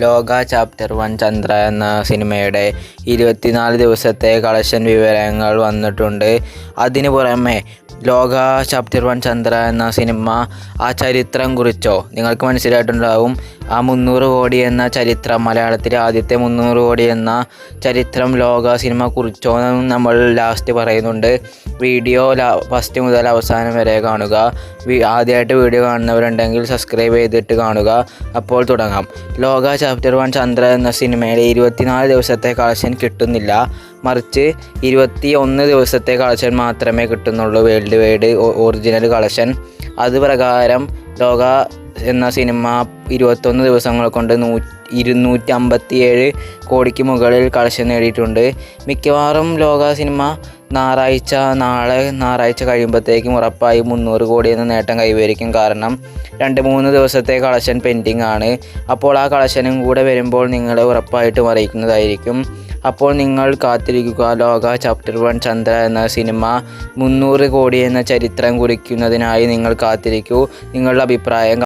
ലോക chapter one Chandra എന്ന സിനിമയുടെ ഇരുപത്തിനാല് ദിവസത്തെ കളക്ഷൻ വിവരങ്ങൾ വന്നിട്ടുണ്ട്. അതിനു പുറമെ ലോക ചാപ്റ്റർ വൺ ചന്ദ്ര എന്ന സിനിമ ആ ചരിത്രം കുറിച്ചോ നിങ്ങൾക്ക് മനസ്സിലായിട്ടുണ്ടാവും. ആ മുന്നൂറ് കോടി എന്ന ചരിത്രം മലയാളത്തിലെ ആദ്യത്തെ മുന്നൂറ് കോടി എന്ന ചരിത്രം ലോക സിനിമ കുറിച്ചോ നമ്മൾ ലാസ്റ്റ് പറയുന്നുണ്ട്. വീഡിയോ ഫസ്റ്റ് മുതൽ അവസാനം വരെ കാണുക. ആദ്യമായിട്ട് വീഡിയോ കാണുന്നവരുണ്ടെങ്കിൽ സബ്സ്ക്രൈബ് ചെയ്തിട്ട് കാണുക. അപ്പോൾ തുടങ്ങാം. ലോക ചാപ്റ്റർ വൺ ചന്ദ്ര എന്ന സിനിമയുടെ ഇരുപത്തിനാല് ദിവസത്തെ കളക്ഷൻ കിട്ടുന്നില്ല. മറിച്ച് ഇരുപത്തി ഒന്ന് ദിവസത്തെ കളക്ഷൻ മാത്രമേ കിട്ടുന്നുള്ളൂ. World wide original collection. അത് പ്രകാരം ലോക എന്ന സിനിമ ഇരുപത്തൊന്ന് ദിവസങ്ങൾ കൊണ്ട് നൂ ഇരുന്നൂറ്റി അമ്പത്തിയേഴ് കോടിക്ക് മുകളിൽ കളക്ഷൻ നേടിയിട്ടുണ്ട്. മിക്കവാറും ലോക സിനിമ ഞായറാഴ്ച നാളെ ഞായറാഴ്ച കഴിയുമ്പോഴത്തേക്കും ഉറപ്പായി മുന്നൂറ് കോടി എന്ന നേട്ടം കൈവരിക്കും. കാരണം രണ്ട് മൂന്ന് ദിവസത്തെ കളക്ഷൻ പെൻഡിങ് ആണ്. അപ്പോൾ ആ കളക്ഷനും കൂടെ വരുമ്പോൾ നിങ്ങളെ ഉറപ്പായിട്ടും അറിയിക്കുന്നതായിരിക്കും. അപ്പോൾ നിങ്ങൾ കാത്തിരിക്കുക. ലോക ചാപ്റ്റർ വൺ ചന്ദ്ര എന്ന സിനിമ മുന്നൂറ് കോടി എന്ന ചരിത്രം കുറിക്കുന്നതിനായി നിങ്ങൾ കാത്തിരിക്കൂ. നിങ്ങളുടെ അഭിപ്രായം